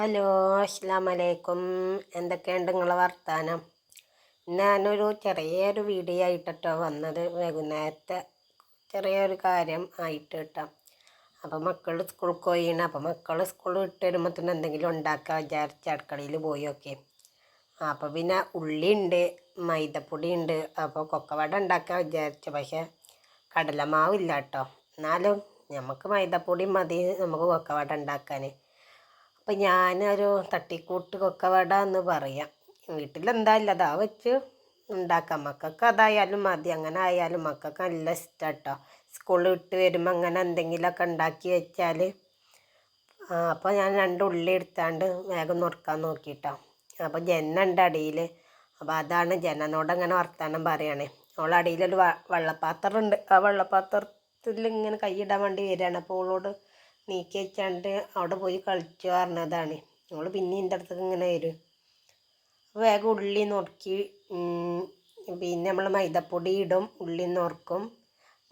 Hello അസ്സാം വലൈക്കും എന്തൊക്കെയുണ്ട് നിങ്ങളെ വർത്താനം? ഞാനൊരു ചെറിയൊരു വീഡിയോ ആയിട്ടോ വന്നത്. വൈകുന്നേരത്തെ ചെറിയൊരു കാര്യം ആയിട്ട് കേട്ടോ. അപ്പോൾ മക്കൾ സ്കൂളിൽ പോയിണ്. അപ്പോൾ മക്കൾ സ്കൂൾ വിട്ട് വരുമ്പോൾ തന്നെ എന്തെങ്കിലും ഉണ്ടാക്കാൻ വിചാരിച്ച അടുക്കളയിൽ പോയി ഒക്കെ അപ്പോൾ പിന്നെ ഉള്ളി ഉണ്ട് മൈദപ്പൊടി ഉണ്ട് അപ്പോൾ കൊക്കവട ഉണ്ടാക്കാൻ വിചാരിച്ചു. പക്ഷേ കടലമാവില്ല കേട്ടോ എന്നാലും നമുക്ക് മൈദപ്പൊടി മതി. നമുക്ക് കൊക്കവട ഉണ്ടാക്കാൻ അപ്പം ഞാനൊരു തട്ടിക്കൂട്ട് കൊക്കവട എന്ന് പറയാം. വീട്ടിലെന്താ ഇല്ല അതാ വെച്ച് ഉണ്ടാക്കാം. മക്കൾക്ക് അതായാലും മതി. അങ്ങനെ ആയാലും മക്കൾക്ക് നല്ല ഇഷ്ടം കേട്ടോ സ്കൂളിൽ വിട്ട് വരുമ്പോൾ അങ്ങനെ എന്തെങ്കിലുമൊക്കെ ഉണ്ടാക്കി വെച്ചാൽ അപ്പോൾ ഞാൻ രണ്ട് ഉള്ളി എടുത്താണ്ട് വേഗം നുറുക്കാൻ നോക്കിയിട്ടോ അപ്പോൾ ജന ഉണ്ട് അടിയിൽ അപ്പോൾ അതാണ് ജനനോട് അങ്ങനെ വർത്താനം പറയണേ. അവൾ അടിയിലൊരു വെള്ളപ്പാത്രം ഉണ്ട്. ആ വെള്ളപ്പാത്രത്തിൽ ഇങ്ങനെ കൈയിടാൻ വേണ്ടി വരികയാണ്. അപ്പോൾ അവളോട് നീക്കി വെച്ചാണ്ട് അവിടെ പോയി കളിച്ചു പറഞ്ഞതാണ്. ഞങ്ങൾ പിന്നെ എന്റെ അടുത്തേക്ക് ഇങ്ങനെ വരും. വേഗം ഉള്ളി നുറുക്കി പിന്നെ നമ്മൾ മൈദപ്പൊടി ഇടും ഉള്ളി നുറുക്കും.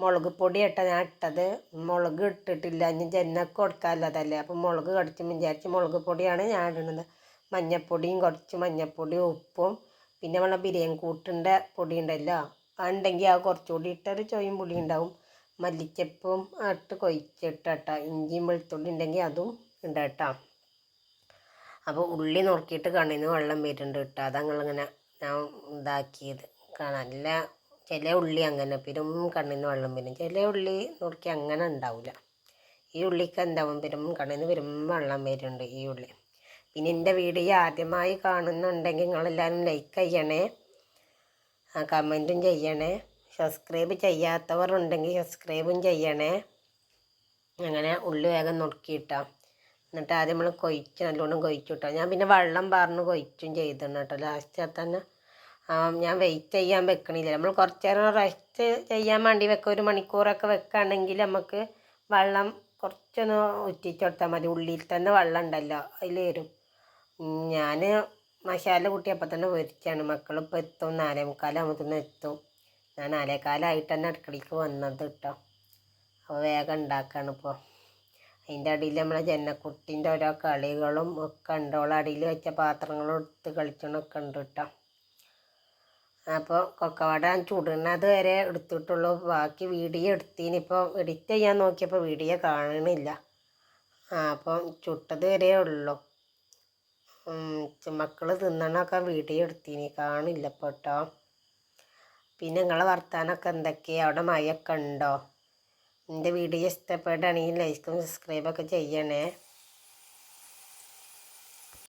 മുളക് പൊടി ഇട്ട ഞാൻ ഇട്ടത്. മുളക് ഇട്ടിട്ടില്ല ഇനി ജനക്ക് കൊടുക്കാനുള്ളതല്ലേ അപ്പം മുളക് കടിച്ച് വിചാരിച്ച് മുളക് പൊടിയാണ് ഞാൻ ഇടുന്നത്. മഞ്ഞപ്പൊടിയും കുറച്ച് മഞ്ഞപ്പൊടിയും ഉപ്പും പിന്നെ നമ്മളെ ബിരിയാണി കൂട്ടിന്റെ പൊടി ഉണ്ടല്ലോ. അതുണ്ടെങ്കിൽ ആ കുറച്ചുകൂടി ഇട്ടൊരു ചൊയും പുളി ഉണ്ടാവും. മല്ലിച്ചപ്പും ഇട്ട് കൊഴിച്ചിട്ട ഇഞ്ചിയും വെളുത്തുള്ളി ഉണ്ടെങ്കിൽ അതും ഉണ്ട് കേട്ടോ അപ്പോൾ ഉള്ളി നുറുക്കിയിട്ട് കണ്ണിന് വെള്ളം വരുന്നുണ്ട് കേട്ടോ. അതങ്ങളിങ്ങനെ ഞാൻ ഇതാക്കിയത്. നല്ല ചില ഉള്ളി അങ്ങനെ പെരും കണ്ണിന് വെള്ളം വരും. ചില ഉള്ളി നുറുക്കി അങ്ങനെ ഉണ്ടാവില്ല ഈ ഉള്ളിക്ക് എന്താവും? പെരും കണ്ണിന് പെരും വെള്ളം വരുന്നുണ്ട് ഈ ഉള്ളി. പിന്നെ എന്റെ വീഡിയോ ആദ്യമായി കാണുന്നുണ്ടെങ്കിൽ നിങ്ങളെല്ലാവരും ലൈക്ക് ചെയ്യണേ. കമന്റും ചെയ്യണേ. സബ്സ്ക്രൈബ് ചെയ്യാത്തവർ ഉണ്ടെങ്കിൽ സബ്സ്ക്രൈബും ചെയ്യണേ. അങ്ങനെ ഉള്ളി വേഗം നുറുക്കിയിട്ടാം. എന്നിട്ട് ആദ്യം നമ്മൾ കൊയ്ച്ച് നല്ലോണം കൊയ്ച്ചു കിട്ടാം ഞാൻ പിന്നെ വെള്ളം പറഞ്ഞ് കൊയ്ച്ചും ചെയ്തിരുന്നു കേട്ടോ. ലാസ്റ്റ് തന്നെ ഞാൻ വെയിറ്റ് ചെയ്യാൻ വെക്കണില്ല. നമ്മൾ കുറച്ച് നേരം റെസ്റ്റ് ചെയ്യാൻ വേണ്ടി വെക്കുക ഒരു മണിക്കൂറൊക്കെ വെക്കുകയാണെങ്കിൽ നമുക്ക് വെള്ളം കുറച്ചൊന്ന് ഉറ്റിച്ച് കൊടുത്താൽ മതി. ഉള്ളിൽ തന്നെ വെള്ളം ഉണ്ടല്ലോ അതിൽ വരും. ഞാൻ മസാല കൂട്ടി അപ്പം തന്നെ പൊരിച്ചാണ് മക്കളിപ്പോൾ എത്തും നാലേ മുക്കാലാകുമ്പോൾ എത്തും. ഞാൻ നാലേകാലമായിട്ട് തന്നെ അടുക്കളയ്ക്ക് വന്നത് കേട്ടോ അപ്പോൾ വേഗം ഉണ്ടാക്കുകയാണ് ഇപ്പോൾ അതിന്റെ അടിയിൽ നമ്മളെ ജനക്കുട്ടീന്റെ ഓരോ കളികളും ഒക്കെ ഉണ്ട്. ഓളെ അടിയിൽ വെച്ച പാത്രങ്ങളും എടുത്ത് കളിച്ചണൊക്കെ ഉണ്ട് കേട്ടോ അപ്പോൾ കൊക്കവട ചുടുന്നത് വരെ എടുത്തിട്ടുള്ളൂ. ബാക്കി വീഡിയോ എടുത്തീനിപ്പോൾ എഡിറ്റ് ചെയ്യാൻ നോക്കിയപ്പോൾ വീഡിയോ കാണണില്ല. ആ അപ്പം ചുട്ടത് വരെ ഉള്ളൂ. മക്കൾ തിന്നണമൊക്കെ വീഡിയോ എടുത്തീനി. കാണില്ല ഇപ്പോൾ കേട്ടോ പിന്നെ നിങ്ങളെ വർത്തമാനമൊക്കെ എന്തൊക്കെയാണ് അവിടെ മഴയൊക്കെ ഉണ്ടോ? എന്റെ വീഡിയോ ഇഷ്ടപ്പെടുകയാണെങ്കിൽ ലൈക്കും സബ്സ്ക്രൈബൊക്കെ ചെയ്യണേ.